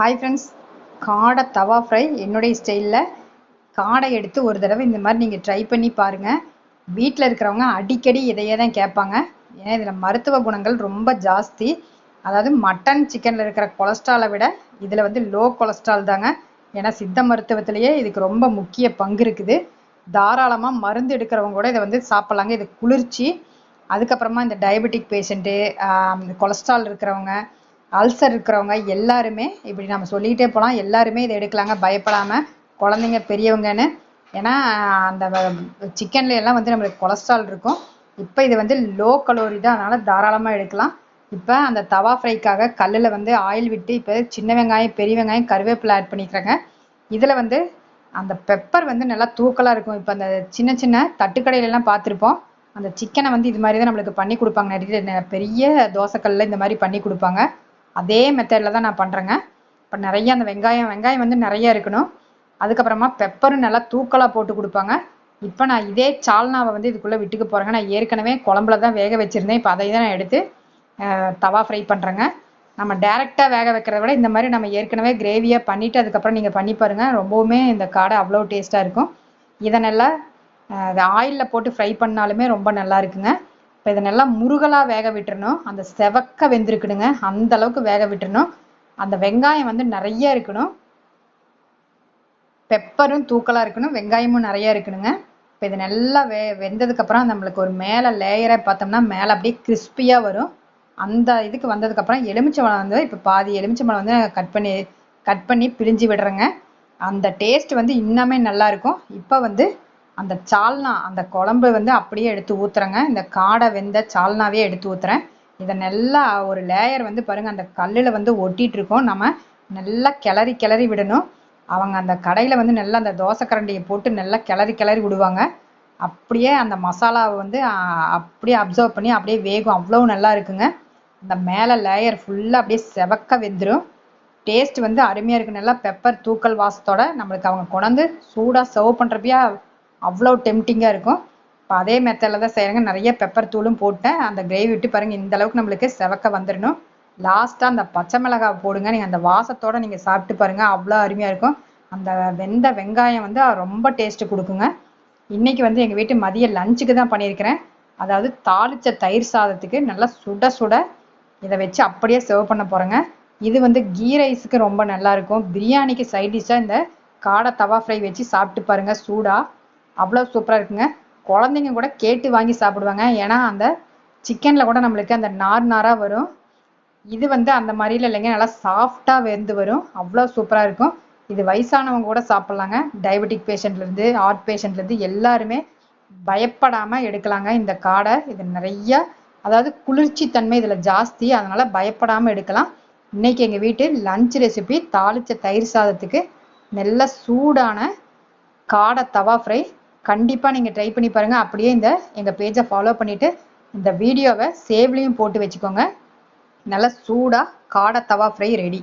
Hi friends காடை தவா fry என்னுடைய ஸ்டைலில் காடை எடுத்து ஒரு தடவை இந்த மாதிரி நீங்கள் ட்ரை பண்ணி பாருங்கள் வீட்டில் இருக்கிறவங்க அடிக்கடி இதையே தான் கேட்பாங்க. ஏன்னா இதில் மருத்துவ குணங்கள் ரொம்ப ஜாஸ்தி. அதாவது மட்டன் சிக்கனில் இருக்கிற கொலஸ்ட்ராலை விட இதில் வந்து லோ கொலஸ்ட்ரால் தாங்க. ஏன்னா சித்த மருத்துவத்திலேயே இதுக்கு ரொம்ப முக்கிய பங்கு இருக்குது. தாராளமாக மருந்து எடுக்கிறவங்க கூட இதை வந்து சாப்பிட்லாங்க. இது குளிர்ச்சி. அதுக்கப்புறமா இந்த டயபெட்டிக் பேஷண்ட்டு கொலஸ்ட்ரால் இருக்கிறவங்க அல்சர் இருக்கிறவங்க எல்லாருமே இப்படி நம்ம சொல்லிக்கிட்டே போகலாம் எல்லாருமே இதை எடுக்கலாங்க. பயப்படாமல் குழந்தைங்க பெரியவங்கன்னு. ஏன்னா அந்த சிக்கன்ல எல்லாம் வந்து நம்மளுக்கு கொலஸ்ட்ரால் இருக்கும். இப்போ இது வந்து லோ கலோரி தான். அதனால் தாராளமாக எடுக்கலாம். இப்போ அந்த தவா ஃப்ரைக்காக கல்லில் வந்து ஆயில் விட்டு இப்போ சின்ன வெங்காயம் பெரிய வெங்காயம் கருவேப்பிலை ஆட் பண்ணிக்கிறாங்க. இதில் வந்து அந்த பெப்பர் வந்து நல்லா தூக்கலாக இருக்கும். இப்போ அந்த சின்ன சின்ன தட்டுக்கடையிலலாம் பார்த்துருப்போம். அந்த சிக்கனை வந்து இது மாதிரி தான் நம்மளுக்கு பண்ணி கொடுப்பாங்க. நிறைய பெரிய தோசைக்கல்லில் இந்த மாதிரி பண்ணி கொடுப்பாங்க. அதே மெத்தடில் தான் நான் பண்ணுறேங்க இப்போ நிறைய அந்த வெங்காயம் வெங்காயம் வந்து நிறைய இருக்கணும். அதுக்கப்புறமா பெப்பரும் நல்லா தூக்கலாக போட்டு கொடுப்பாங்க. இப்போ நான் இதே சால்னாவை வந்து இதுக்குள்ளே விட்டுக்க போகிறேங்க நான் ஏற்கனவே குழம்புல தான் வேக வச்சுருந்தேன். இப்போ அதை தான் நான் எடுத்து தவா ஃப்ரை பண்ணுறேங்க நம்ம டேரெக்டாக வேக வைக்கிறத விட இந்த மாதிரி நம்ம ஏற்கனவே கிரேவியாக பண்ணிவிட்டு அதுக்கப்புறம் நீங்கள் பண்ணி பாருங்கள் ரொம்பவுமே இந்த காடை அவ்வளோ டேஸ்ட்டாக இருக்கும். இதை நல்லா ஆயிலில் போட்டு ஃப்ரை பண்ணாலுமே ரொம்ப நல்லா இருக்குங்க. இப்போ இதை நல்லா முருகலாக வேக விட்டுறணும். அந்த செவக்க வெந்திருக்கணுங்க. அந்த அளவுக்கு வேக விட்டுறணும். அந்த வெங்காயம் வந்து நிறைய இருக்கணும். பெப்பரும் தூக்கலாக இருக்கணும். வெங்காயமும் நிறைய இருக்கணுங்க. இப்போ இது நல்லா வெ வெந்ததுக்கப்புறம் நம்மளுக்கு ஒரு மேலே லேயரை பார்த்தோம்னா மேலே அப்படியே கிறிஸ்பியாக வரும். அந்த இதுக்கு வந்ததுக்கப்புறம் எலுமிச்சம்பழம் வந்து இப்போ பாதி எலுமிச்சம்பழம் வந்து கட் பண்ணி கட் பண்ணி பிழிஞ்சு விடுறேங்க. அந்த டேஸ்ட் வந்து இன்னமே நல்லா இருக்கும். இப்போ வந்து அந்த சால்னா அந்த குழம்பு வந்து அப்படியே எடுத்து ஊற்றுறேங்க இந்த காடை வெந்த சால்னாவே எடுத்து ஊற்றுறேன் இதை நல்லா ஒரு லேயர் வந்து பாருங்கள் அந்த கல்லில் வந்து ஒட்டிகிட்ருக்கோம் நம்ம நல்லா கிளறி கிளறி விடணும். அவங்க அந்த கடையில் வந்து நல்லா அந்த தோசை கரண்டியை போட்டு நல்லா கிளறி கிளறி விடுவாங்க. அப்படியே அந்த மசாலாவை வந்து அப்படியே அப்சர்வ் பண்ணி அப்படியே வேகும். அவ்வளோ நல்லா இருக்குங்க. அந்த மேலே லேயர் ஃபுல்லாக அப்படியே செவக்க வெந்துடும் டேஸ்ட் வந்து அருமையாக இருக்குது நல்லா பெப்பர் தூக்கல் வாசத்தோட நம்மளுக்கு அவங்க கொண்டாந்து சூடாக சர்வ் பண்ணுறப்பையா அவ்வளோ டெம்டிங்காக இருக்கும். இப்போ அதே மெத்தடில் தான் செய்கிறாங்க நிறைய பெப்பர் தூளும் போட்டேன். அந்த கிரேவி விட்டு பாருங்கள் இந்த அளவுக்கு நம்மளுக்கு செவக்க வந்துடணும் லாஸ்ட்டாக அந்த பச்சை மிளகாய் போடுங்க. நீங்கள் அந்த வாசத்தோடு நீங்கள் சாப்பிட்டு பாருங்கள் அவ்வளோ அருமையாக இருக்கும். அந்த வெந்த வெங்காயம் வந்து ரொம்ப டேஸ்ட்டு கொடுக்குங்க. இன்றைக்கி வந்து எங்கள் வீட்டு மதிய லஞ்சுக்கு தான் பண்ணியிருக்கிறேன். அதாவது தாளித்த தயிர் சாதத்துக்கு நல்லா சுட சுட இதை வச்சு அப்படியே சர்வ் பண்ண போகிறேங்க இது வந்து கீ ரைஸுக்கு ரொம்ப நல்லாயிருக்கும் பிரியாணிக்கு சைட் டிஷ்ஷாக இந்த காடை தவா ஃப்ரை வச்சு சாப்பிட்டு பாருங்கள் சூடாக அவ்வளோ சூப்பராக இருக்குங்க. குழந்தைங்க கூட கேட்டு வாங்கி சாப்பிடுவாங்க. ஏன்னா அந்த சிக்கனில் கூட நம்மளுக்கு அந்த நார் நாராக வரும். இது வந்து அந்த மாதிரில இல்லைங்க. நல்லா சாஃப்டாக வெந்து வரும். அவ்வளோ சூப்பராக இருக்கும். இது வயசானவங்க கூட சாப்பிட்லாங்க. டயபெட்டிக் பேஷண்ட்லேருந்து ஹார்ட் பேஷண்ட்லேருந்து எல்லாருமே பயப்படாமல் எடுக்கலாங்க இந்த காடை. இது நிறைய அதாவது குளிர்ச்சி தன்மை இதில் ஜாஸ்தி. அதனால் பயப்படாமல் எடுக்கலாம். இன்றைக்கி எங்கள் வீட்டு லஞ்ச் ரெசிபி தாளித்த தயிர் சாதத்துக்கு நல்ல சூடான காடை தவா ஃப்ரை கண்டிப்பாக நீங்கள் ட்ரை பண்ணி பாருங்கள் அப்படியே இந்த எங்கள் பேஜை ஃபாலோ பண்ணிவிட்டு இந்த வீடியோவை சேவ்லேயும் போட்டு வச்சுக்கோங்க. நல்லா சூடாக காடை தவா ஃப்ரை ரெடி